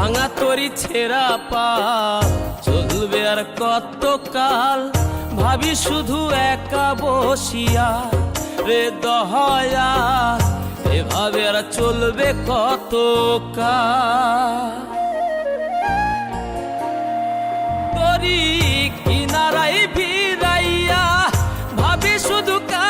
ভাঙা তরি ছেঁড়া পা। চলবে আর কত কাল ভাবি শুধু একা বসিয়া রে দহয়া। এভাবে আর চলবে কত কাল কিনারাই ভিড়াইয়া ভাবি শুধু কাল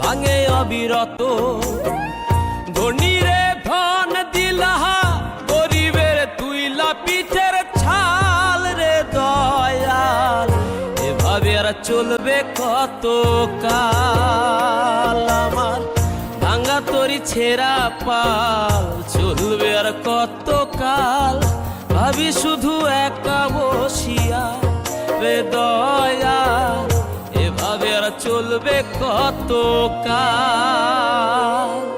ভাঙে অবিরত। ধনীরে ধন দিলাহা, গরিবের তুইলা পিঠের ছাল রে দয়াল। এভাবে আর চলবে কত কাল? আমার ভাঙ্গা তরি ছেঁড়া পাল, চলবে আর কত কাল? ভাবি শুধু একা বসিয়া আর চলবে কত কাল?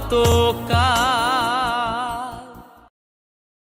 কাল